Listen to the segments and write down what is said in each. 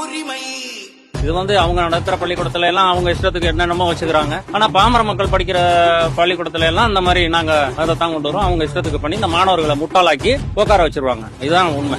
உரிமை. இது வந்து அவங்க நடத்துற பள்ளிக்கூடத்துல எல்லாம் அவங்க இஷ்டத்துக்கு என்னென்னமோ வச்சுக்கிறாங்க. ஆனா பாமர மக்கள் படிக்கிற பள்ளிக்கூடத்துல எல்லாம் இந்த மாதிரி நாங்க அதை தான் கொண்டு வரோம். அவங்க இஷ்டத்துக்கு பண்ணி இந்த மாணவர்களை முட்டாளாக்கி உட்கார வச்சிருவாங்க. இதுதான் உண்மை.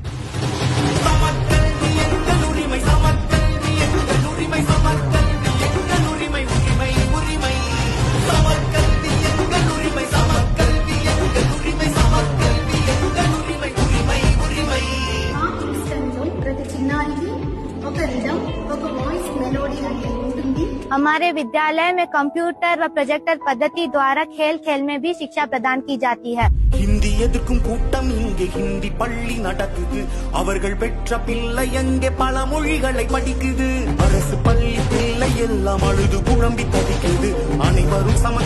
ఒక వాయిస్ మెలోడీ అనేది ఉంటుంది हमारे विद्यालय में कंप्यूटर व प्रोजेक्टर पद्धति द्वारा खेल खेल में भी शिक्षा प्रदान की जाती है ஹிந்தி எதுக்கும் கூட்டம் இங்கே ஹிந்தி பள்ளி நடக்குது அவர்கள் பெற்ற பிள்ளை எங்கே பல மொழிகளை படிக்குது அரசு பள்ளி பிள்ளை எல்லாம் அழுது குழம்பி தவிக்குது அனைவரும் சம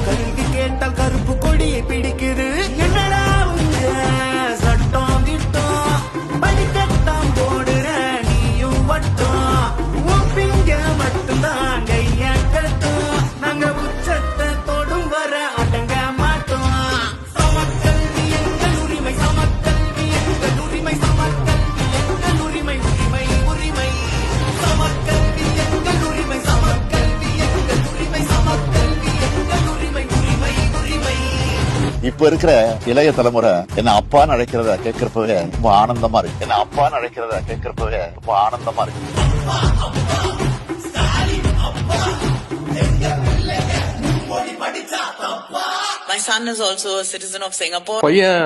இப்ப இருக்கிற இளைய தலைமுறை என்ன அப்பான்னு அழைக்கிறத கேட்கிறப்பவே ரொம்ப ஆனந்தமா இருக்கு என்ன அப்பான்னு அழைக்கிறத கேட்கிறப்பவே ரொம்ப ஆனந்தமா இருக்கு My son is also a citizen of Singapore. பையன்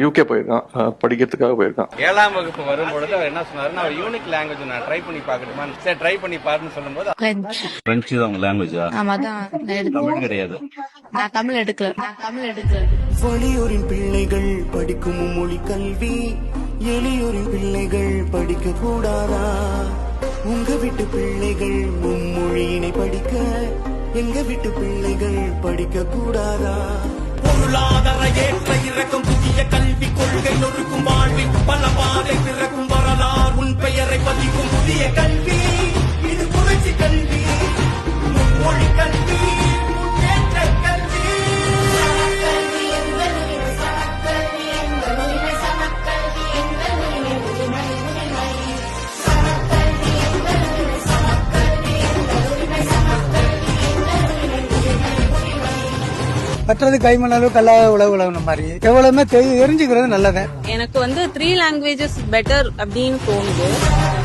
யூகே போயிருக்கான். படிக்கிறதுக்காக போயிருக்கான். ஏழாம் வகுப்பு வரும் பொழுது அவர் என்ன சொன்னாருன்னா அவர் யூனிக் லாங்குவேஜ் நான் ட்ரை பண்ணி பார்க்கணுமா சரி ட்ரை பண்ணி பாருன்னு சொல்லும்போது பிரெஞ்சு தான் உங்க லாங்குவேஜா ஆமா தான் தமிழ் கிடையாது. நான் தமிழ் எடுக்கல. நான் தமிழ் எடுக்கல. வலியோரின் பிள்ளைகள் படிக்கும் மொழி கல்வி எளியோரின் பிள்ளைகள் படிக்க கூடாதா? உங்க வீட்டு பிள்ளைகள் மும்மொழியினை படிக்க எங்க வீட்டு பிள்ளைகள் படிக்க கூடாதா? பாதை பிறக்கும் பற்றது கைமண் கல்லாத உழவு உழவுன மாதிரி. எவ்வளவுமே தெரிஞ்சுக்கிறது நல்லது. எனக்கு வந்து த்ரீ லாங்குவேஜஸ் பெட்டர் அப்படின்னு தோணுது.